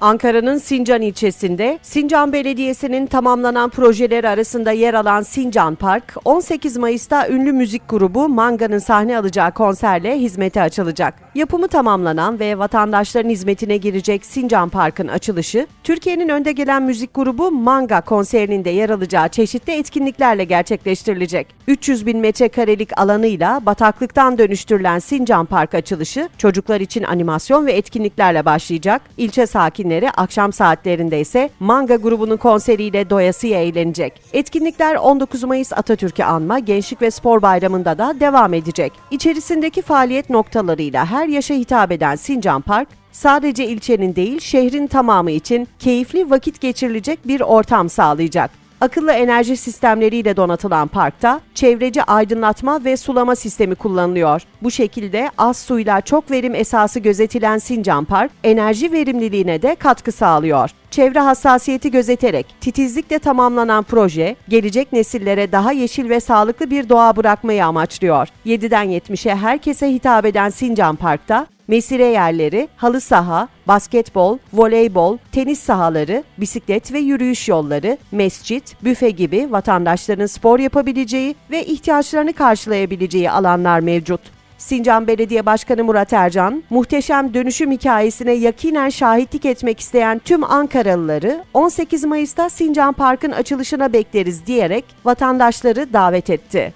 Ankara'nın Sincan ilçesinde Sincan Belediyesi'nin tamamlanan projeler arasında yer alan Sincan Park, 18 Mayıs'ta ünlü müzik grubu Manga'nın sahne alacağı konserle hizmete açılacak. Yapımı tamamlanan ve vatandaşların hizmetine girecek Sincan Park'ın açılışı, Türkiye'nin önde gelen müzik grubu Manga konserinin de yer alacağı çeşitli etkinliklerle gerçekleştirilecek. 300 bin metrekarelik alanıyla bataklıktan dönüştürülen Sincan Park açılışı, çocuklar için animasyon ve etkinliklerle başlayacak. İlçe sakinleri akşam saatlerinde ise Manga grubunun konseriyle doyasıya eğlenecek. Etkinlikler 19 Mayıs Atatürk'ü anma Gençlik ve Spor Bayramı'nda da devam edecek. İçerisindeki faaliyet noktalarıyla her yaşa hitap eden Sincan Park, sadece ilçenin değil şehrin tamamı için keyifli vakit geçirilecek bir ortam sağlayacak. Akıllı enerji sistemleriyle donatılan parkta çevreci aydınlatma ve sulama sistemi kullanılıyor. Bu şekilde az suyla çok verim esası gözetilen Sincan Park, enerji verimliliğine de katkı sağlıyor. Çevre hassasiyeti gözeterek titizlikle tamamlanan proje, gelecek nesillere daha yeşil ve sağlıklı bir doğa bırakmayı amaçlıyor. 7'den 70'e herkese hitap eden Sincan Park'ta mesire yerleri, halı saha, basketbol, voleybol, tenis sahaları, bisiklet ve yürüyüş yolları, mescit, büfe gibi vatandaşların spor yapabileceği ve ihtiyaçlarını karşılayabileceği alanlar mevcut. Sincan Belediye Başkanı Murat Ercan, muhteşem dönüşüm hikayesine yakinen şahitlik etmek isteyen tüm Ankaralıları 18 Mayıs'ta Sincan Park'ın açılışına bekleriz diyerek vatandaşları davet etti.